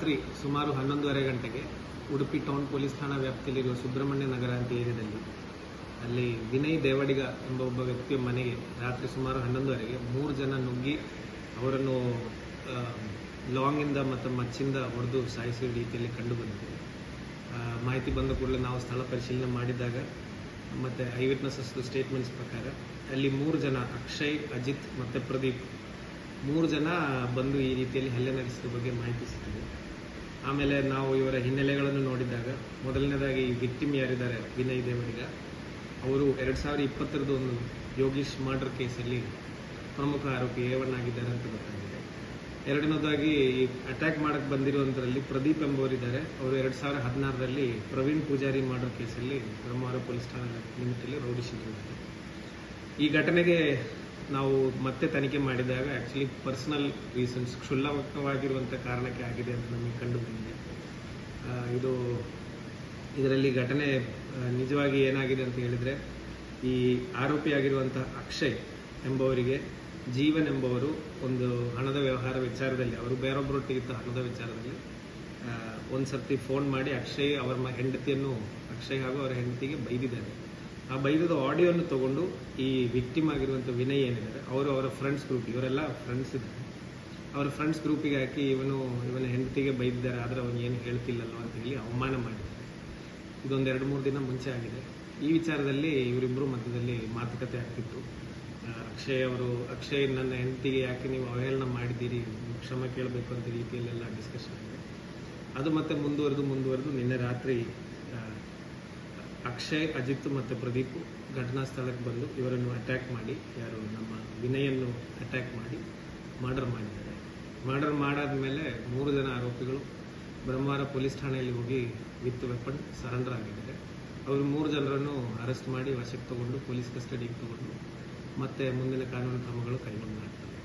ರಾತ್ರಿ ಸುಮಾರು ಹನ್ನೊಂದುವರೆ ಗಂಟೆಗೆ ಉಡುಪಿ ಟೌನ್ ಪೊಲೀಸ್ ಠಾಣಾ ವ್ಯಾಪ್ತಿಯಲ್ಲಿರುವ ಸುಬ್ರಹ್ಮಣ್ಯ ನಗರ ಅಂತ ಏರಿಯಾದಲ್ಲಿ ಅಲ್ಲಿ ವಿನಯ್ ದೇವಡಿಗ ಎಂಬ ಒಬ್ಬ ವ್ಯಕ್ತಿಯ ಮನೆಗೆ ರಾತ್ರಿ ಸುಮಾರು ಹನ್ನೊಂದುವರೆಗೆ ಮೂರು ಜನ ನುಗ್ಗಿ ಅವರನ್ನು ಲಾಂಗಿಂದ ಮತ್ತು ಮಚ್ಚಿಂದ ಹೊಡೆದು ಸಾಯಿಸಿದ ರೀತಿಯಲ್ಲಿ ಕಂಡು ಬಂದಿದೆ ಮಾಹಿತಿ ಬಂದ ಕೂಡಲೇ ನಾವು ಸ್ಥಳ ಪರಿಶೀಲನೆ ಮಾಡಿದಾಗ ಮತ್ತು ಐ ವಿಟ್ನೆಸಸ್ ಸ್ಟೇಟ್ಮೆಂಟ್ಸ್ ಪ್ರಕಾರ ಅಲ್ಲಿ ಮೂರು ಜನ ಅಕ್ಷಯ್, ಅಜಿತ್ ಮತ್ತು ಪ್ರದೀಪ್ ಮೂರು ಜನ ಬಂದು ಈ ರೀತಿಯಲ್ಲಿ ಹಲ್ಲೆ ನಡೆಸಿದ ಬಗ್ಗೆ ಮಾಹಿತಿ ಸಿಕ್ಕಿದೆ. ಆಮೇಲೆ ನಾವು ಇವರ ಹಿನ್ನೆಲೆಗಳನ್ನು ನೋಡಿದಾಗ ಮೊದಲನೇದಾಗಿ ಈ ವಿಕ್ಟಿಮ್ ಯಾರಿದ್ದಾರೆ, ವಿನಯ್ ದೇವರಿಗ, ಅವರು ಎರಡು ಸಾವಿರದ ಇಪ್ಪತ್ತರದ್ದು ಒಂದು ಯೋಗೀಶ್ ಮರ್ಡರ್ ಕೇಸಲ್ಲಿ ಪ್ರಮುಖ ಆರೋಪಿ ಏವಣ್ಣಾಗಿದ್ದಾರೆ ಅಂತ ಗೊತ್ತಾಗಿದೆ. ಎರಡನೇದಾಗಿ ಈ ಅಟ್ಯಾಕ್ ಮಾಡಕ್ಕೆ ಬಂದಿರುವಂಥದ್ರಲ್ಲಿ ಪ್ರದೀಪ್ ಎಂಬುವರಿದ್ದಾರೆ. ಅವರು ಎರಡು ಸಾವಿರದ ಹದಿನಾರರಲ್ಲಿ ಪ್ರವೀಣ್ ಪೂಜಾರಿ ಮಾಡೋ ಕೇಸಲ್ಲಿ ಬ್ರಹ್ಮಾವರ ಪೊಲೀಸ್ ಠಾಣೆ ಲಿಮಿಟಲ್ಲಿ ರೌಡಿ ಈ ಘಟನೆಗೆ ನಾವು ಮತ್ತೆ ತನಿಖೆ ಮಾಡಿದಾಗ ಆ್ಯಕ್ಚುಲಿ ಪರ್ಸನಲ್ ರೀಸನ್ಸ್ ಕ್ಷುಲ್ಲಕವಾಗಿರುವಂಥ ಕಾರಣಕ್ಕೆ ಆಗಿದೆ ಅಂತ ನಮಗೆ ಕಂಡು ಬಂದಿದೆ. ಇದು ಇದರಲ್ಲಿ ಘಟನೆ ನಿಜವಾಗಿ ಏನಾಗಿದೆ ಅಂತ ಹೇಳಿದರೆ, ಈ ಆರೋಪಿಯಾಗಿರುವಂಥ ಅಕ್ಷಯ್ ಎಂಬವರಿಗೆ ಜೀವನ್ ಎಂಬವರು ಒಂದು ಹಣದ ವ್ಯವಹಾರ ವಿಚಾರದಲ್ಲಿ, ಅವರು ಬೇರೊಬ್ಬರೊಟ್ಟಿಗಿದ್ದ ಹಣದ ವಿಚಾರದಲ್ಲಿ ಒಂದು ಸರ್ತಿ ಫೋನ್ ಮಾಡಿ ಅಕ್ಷಯ್ ಅವರ ಹೆಂಡತಿಯನ್ನು, ಅಕ್ಷಯ್ ಹಾಗೂ ಅವರ ಹೆಂಡತಿಗೆ ಬೈದಿದ್ದಾರೆ. ಆ ಬೈದದ ಆಡಿಯೋವನ್ನು ತಗೊಂಡು ಈ ವಿಕ್ಟಿಮ್ ಆಗಿರುವಂಥ ವಿನಯ್ ಏನಿದ್ದಾರೆ, ಅವರು ಅವರ ಫ್ರೆಂಡ್ಸ್ ಗ್ರೂಪ್ ಇವರೆಲ್ಲ ಫ್ರೆಂಡ್ಸ್ ಇದ್ದಾರೆ. ಅವರ ಫ್ರೆಂಡ್ಸ್ ಗ್ರೂಪಿಗೆ ಹಾಕಿ ಇವನು, ಇವನ ಹೆಂಡತಿಗೆ ಬೈದಿದ್ದಾರೆ, ಆದರೆ ಅವನು ಏನು ಹೇಳ್ತಿಲ್ಲಲ್ವ ಅಂತ ಹೇಳಿ ಅವಮಾನ ಮಾಡಿದ್ದಾರೆ. ಇದೊಂದು ಎರಡು ಮೂರು ದಿನ ಮುಂಚೆ ಆಗಿದೆ. ಈ ವಿಚಾರದಲ್ಲಿ ಇವರಿಬ್ಬರು ಮಧ್ಯದಲ್ಲಿ ಮಾತುಕತೆ ಆಗ್ತಿತ್ತು. ಅಕ್ಷಯ್ ಅವರು, ಅಕ್ಷಯ್ ನನ್ನ ಹೆಂಡತಿಗೆ ಯಾಕೆ ನೀವು ಅವಹೇಳನ ಮಾಡಿದ್ದೀರಿ? ಕ್ಷಮ ಕೇಳಬೇಕು ಅಂತ ರೀತಿಯಲ್ಲೆಲ್ಲ ಡಿಸ್ಕಷನ್ ಆಗಿದೆ. ಅದು ಮತ್ತೆ ಮುಂದುವರೆದು ಮುಂದುವರೆದು ನಿನ್ನೆ ರಾತ್ರಿ ಅಕ್ಷಯ್, ಅಜಿತ್ ಮತ್ತು ಪ್ರದೀಪ್ ಘಟನಾ ಸ್ಥಳಕ್ಕೆ ಬಂದು ಇವರನ್ನು ಅಟ್ಯಾಕ್ ಮಾಡಿ, ಯಾರು ನಮ್ಮ ವಿನಯನ್ನು ಅಟ್ಯಾಕ್ ಮಾಡಿ ಮರ್ಡರ್ ಮಾಡಿದ್ದಾರೆ. ಮರ್ಡರ್ ಮಾಡಾದ್ಮೇಲೆ ಮೂರು ಜನ ಆರೋಪಿಗಳು ಬ್ರಹ್ಮವಾರ ಪೊಲೀಸ್ ಠಾಣೆಯಲ್ಲಿ ಹೋಗಿ ವಿತ್ ವೆಪನ್ ಸರೆಂಡರ್ ಆಗಿದ್ದಾರೆ. ಅವರು ಮೂರು ಜನರನ್ನು ಅರೆಸ್ಟ್ ಮಾಡಿ ವಶಕ್ಕೆ ತಗೊಂಡು, ಪೊಲೀಸ್ ಕಸ್ಟಡಿಗೆ ತಗೊಂಡು ಮತ್ತೆ ಮುಂದಿನ ಕಾನೂನು ಕ್ರಮಗಳು ಕೈಗೊಂಡು ಮಾಡ್ತಾರೆ